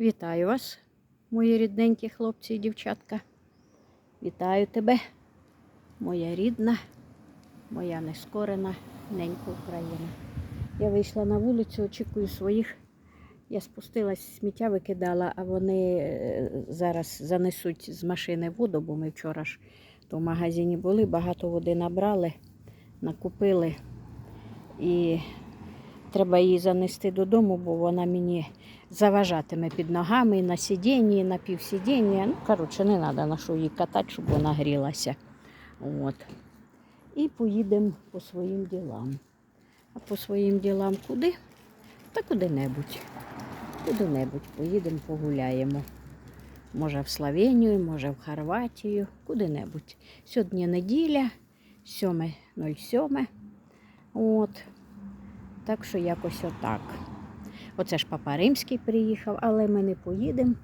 Вітаю вас, мої рідненькі хлопці і дівчатка. Вітаю тебе, моя рідна, моя нескорена ненька Україна. Я вийшла на вулицю, очікую своїх. Я спустилась, сміття викидала, а вони е, зараз занесуть з машини воду, бо ми вчора ж то в магазині були, багато води набрали, накупили. І треба її занести додому, бо вона мені заважатиме під ногами і на сидінні, і на півсидіння. Ну, коротше, не треба на що її катати, щоб вона грілася. От. І поїдемо по своїм ділам. А по своїм ділам куди? Та куди-небудь. Куди-небудь поїдемо, погуляємо. Може в Словенію, може в Хорватію, куди-небудь. Сьогодні неділя, 7.07. От. Так що якось отак. Оце ж Папа Римський приїхав, але ми не поїдемо.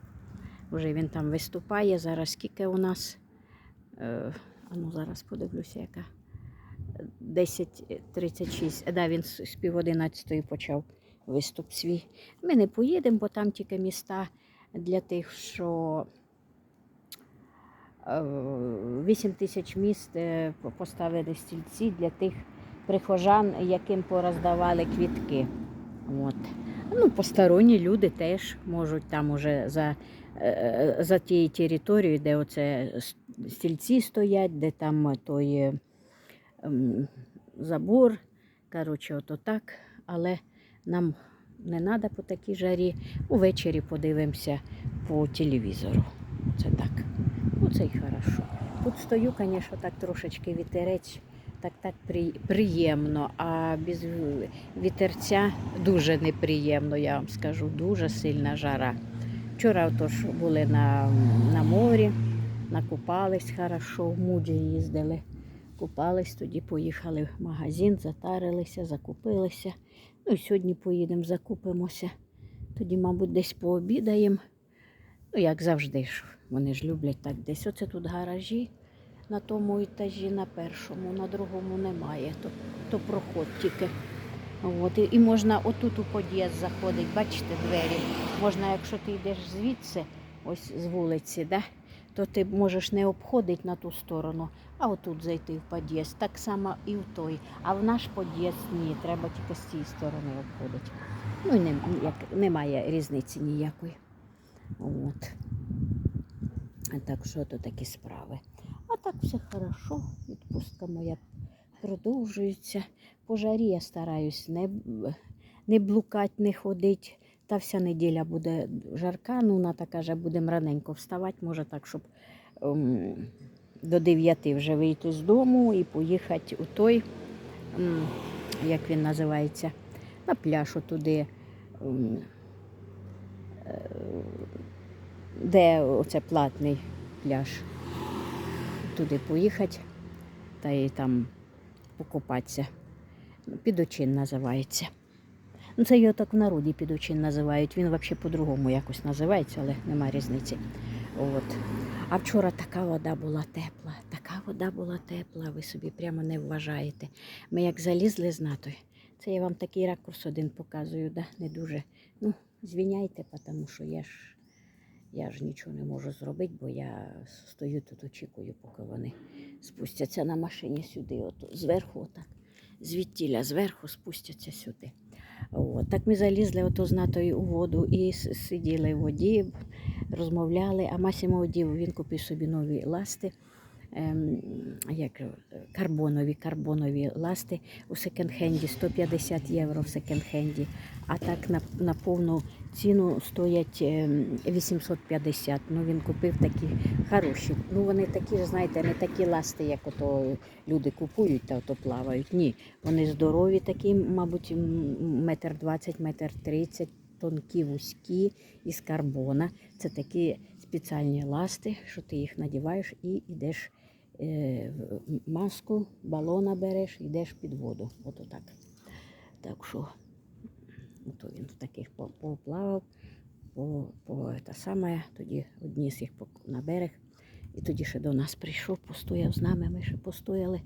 Вже він там виступає. Зараз скільки у нас. Е, а ну зараз подивлюся, яка. 10.36. Да, він з пів одинадцятої почав виступ свій. Ми не поїдемо, бо там тільки міста для тих, що 8 тисяч міст е, поставили стільці для тих прихожан, яким пороздавали квітки. От. Ну, посторонні люди теж можуть там уже за, е, за тією територією, де оце стільці стоять, де там той е, забор. Коротше, ото так. Але нам не треба по такій жарі. Увечері подивимося по телевізору. Це так. Оце й хорошо. Тут стою, звісно, так трошечки вітерець, так так при- приємно, а без вітерця дуже неприємно, я вам скажу, дуже сильна жара. Вчора отож були на, на морі, накупались хорошо, в Муджі їздили. Купались, тоді поїхали в магазин, затарилися, закупилися. Ну і сьогодні поїдемо, закупимося. Тоді, мабуть, десь пообідаємо. Ну, як завжди вони ж люблять так десь. Оце тут гаражі на тому етажі, на першому, на другому немає. То, то проход тільки. От, і, можна отут у під'їзд заходить, бачите, двері. Можна, якщо ти йдеш звідси, ось з вулиці, да, то ти можеш не обходити на ту сторону, а отут зайти в під'їзд. Так само і в той. А в наш під'їзд ні, треба тільки з цієї сторони обходити. Ну, не, як, немає різниці ніякої. От. Так що то такі справи. А так все хорошо. Відпустка моя продовжується. По жарі я стараюсь не, не блукати, не ходити. Та вся неділя буде жарка, ну вона така каже, будемо раненько вставати, може так, щоб ем, до 9 вже вийти з дому і поїхати у той, ем, як він називається, на пляж туди. ем, е, де оце платний пляж. Туди поїхати та й там покупатися. Підочин називається. Ну, це його так в народі підочин називають. Він взагалі по-другому якось називається, але нема різниці. От. А вчора така вода була тепла, така вода була тепла, ви собі прямо не вважаєте. Ми як залізли з натою, це я вам такий ракурс один показую, да? не дуже. Ну, звіняйте, тому що я ж я ж нічого не можу зробити, бо я стою тут, очікую, поки вони спустяться на машині сюди, от, зверху, отак. Звідтіля зверху спустяться сюди. От. Так ми залізли ото з натою у воду і сиділи в воді, розмовляли. А Масімо одів, він купив собі нові ласти. Ем, як е, карбонові, карбонові ласти у секонд-хенді 150 євро в секонд-хенді, а так на, на повну ціну стоять ем, 850. Ну він купив такі хороші. Ну вони такі ж, знаєте, не такі ласти, як ото люди купують та ото плавають. Ні, вони здорові, такі, мабуть, метр двадцять, метр тридцять, тонкі, вузькі із карбона. Це такі спеціальні ласти, що ти їх надіваєш і йдеш маску, балона береш, йдеш під воду. Ото так. Так що ото він в таких поплавав, по, по та саме, тоді одніс їх на берег. І тоді ще до нас прийшов, постояв з нами, ми ще постояли,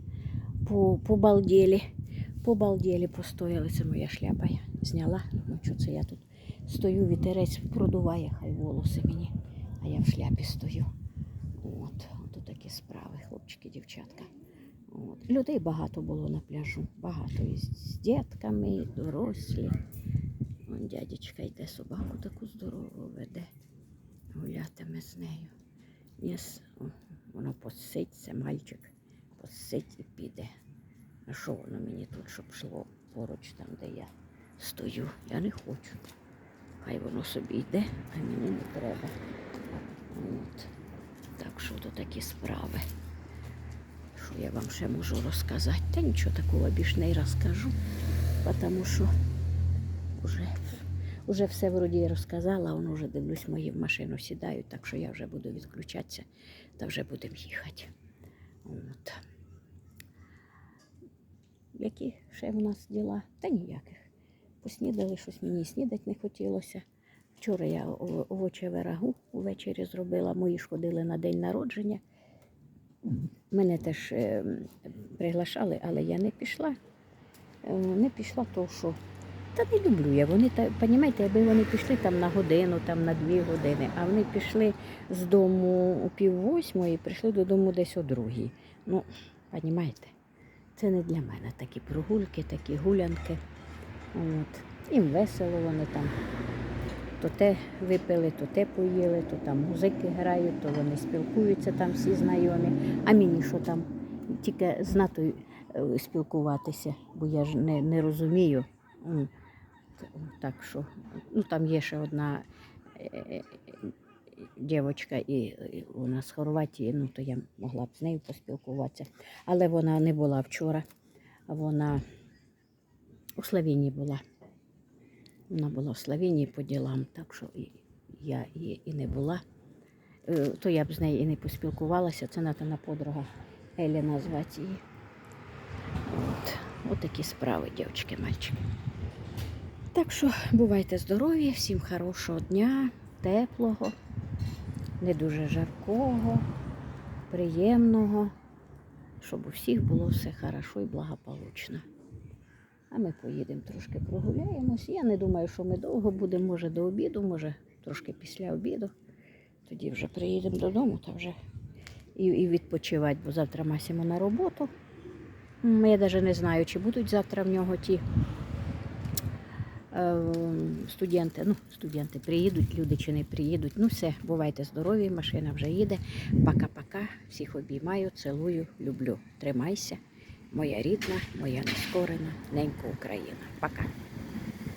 по, побалділи. Побалділи, постояли. Це моя шляпа я зняла. Ну, це я тут стою, вітерець продуває, хай волоси мені, а я в шляпі стою. От, от такі справи, хлопчики, дівчатка. От. Людей багато було на пляжу. Багато і з, дітками, і дорослі. Вон дядечка йде собаку таку здорову веде. Гулятиме з нею. Єс, воно посить, це мальчик, посить і піде. А що воно мені тут, щоб йшло поруч там, де я стою? Я не хочу. Хай воно собі йде, а мені не треба. От. Так що то такі справи. Що я вам ще можу розказати? Та нічого такого більш не розкажу, тому що вже, вже все вроді розказала, воно вже дивлюсь, мої в машину сідають, так що я вже буду відключатися та вже будемо їхати. От. Які ще в нас діла? Та ніяких. Поснідали, щось мені снідати не хотілося. Вчора я овочеве рагу увечері зробила. Мої ж ходили на день народження. Мене теж е, приглашали, але я не пішла. Е, Не пішла, то що. Та не люблю я. Вони та понімаєте, аби вони пішли там на годину, там на дві години, а вони пішли з дому у пів восьмої, і прийшли додому десь о другій. Ну, понімаєте, це не для мене такі прогульки, такі гулянки. От. Їм весело вони там. То те випили, то те поїли, то там музики грають, то вони спілкуються там всі знайомі. А мені що там тільки з натою е, спілкуватися, бо я ж не, не розумію. Так що, ну там є ще одна е, дівчинка, і, і вона з Хорватії, ну то я могла б з нею поспілкуватися. Але вона не була вчора, вона у Словенії була. Вона була в Словенії по ділам, так що я і, і не була. Е, То я б з нею і не поспілкувалася. Це Натана подруга Елі назвати її. От, от такі справи, дівчатки, мальчики. Так що бувайте здорові, всім хорошого дня, теплого, не дуже жаркого, приємного, щоб у всіх було все хорошо і благополучно. А ми поїдемо трошки прогуляємось. Я не думаю, що ми довго будемо, може до обіду, може трошки після обіду. Тоді вже приїдемо додому та вже і, і відпочивати, бо завтра Масімо на роботу. Я навіть не знаю, чи будуть завтра в нього ті е, студенти. Ну, студенти приїдуть, люди чи не приїдуть. Ну все, бувайте здорові, машина вже їде. Пока-пока. Всіх обіймаю, цілую, люблю. Тримайся. Моя рідна, моя нескорена, ненька Україна. Пока.